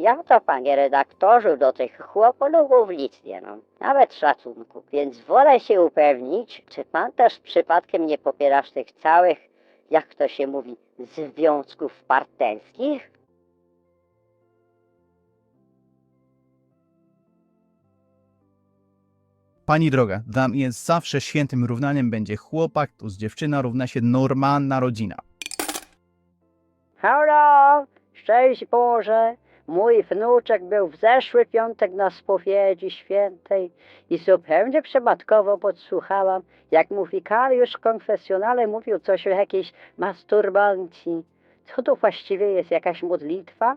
Ja to, panie redaktorze, do tych chłopologów nic nie mam, nawet szacunku. Więc wolę się upewnić, czy pan też przypadkiem nie popierasz tych całych, jak to się mówi, związków partnerskich? Pani droga, dla mnie zawsze świętym równaniem będzie chłopak plus dziewczyna równa się normalna rodzina. Halo, szczęść Boże! Mój wnuczek był w zeszły piątek na spowiedzi świętej i zupełnie przypadkowo podsłuchałam, jak mu wikariusz w konfesjonale mówił coś o jakiejś masturbancji. Co to właściwie jest, jakaś modlitwa?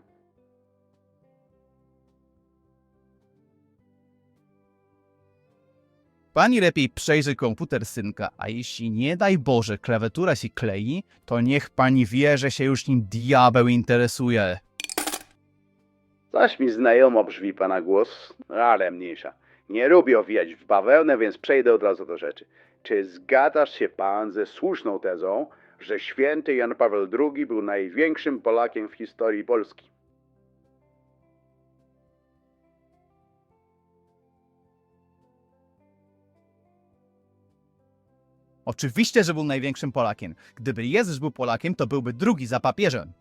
Pani lepiej przejrzy komputer synka, a jeśli nie daj Boże klawiatura się klei, to niech pani wie, że się już nim diabeł interesuje. Coś mi znajomo brzmi pana głos, ale mniejsza. Nie lubię owijać w bawełnę, więc przejdę od razu do rzeczy. Czy zgadzasz się pan ze słuszną tezą, że święty Jan Paweł II był największym Polakiem w historii Polski? Oczywiście, że był największym Polakiem. Gdyby Jezus był Polakiem, to byłby drugi za papieżem.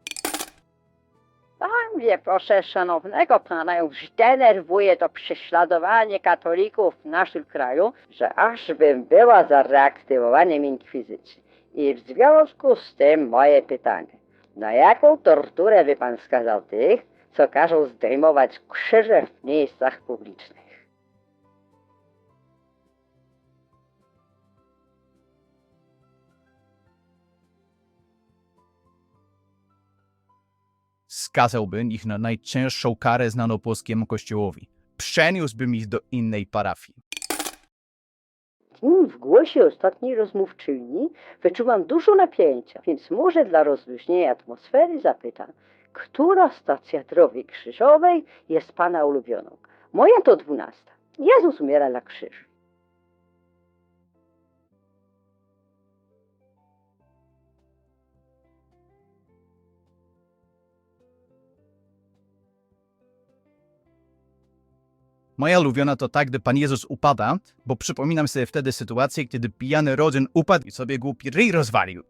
Pan wie, proszę szanownego pana, już denerwuje to prześladowanie katolików w naszym kraju, że aż bym była za reaktywowaniem inkwizycji. I w związku z tym moje pytanie. Na jaką torturę by pan skazał tych, co każą zdejmować krzyże w miejscach publicznych? Skazałbym ich na najcięższą karę znaną polskiemu kościołowi. Przeniósłbym ich do innej parafii. W głosie ostatniej rozmówczyni wyczuwam dużo napięcia, więc może dla rozluźnienia atmosfery zapytam, która stacja drogi krzyżowej jest pana ulubioną? Moja to dwunasta. Jezus umiera na krzyżu. Moja ulubiona to tak, gdy Pan Jezus upada, bo przypominam sobie wtedy sytuację, kiedy pijany rodzin upadł i sobie głupi ryj rozwalił.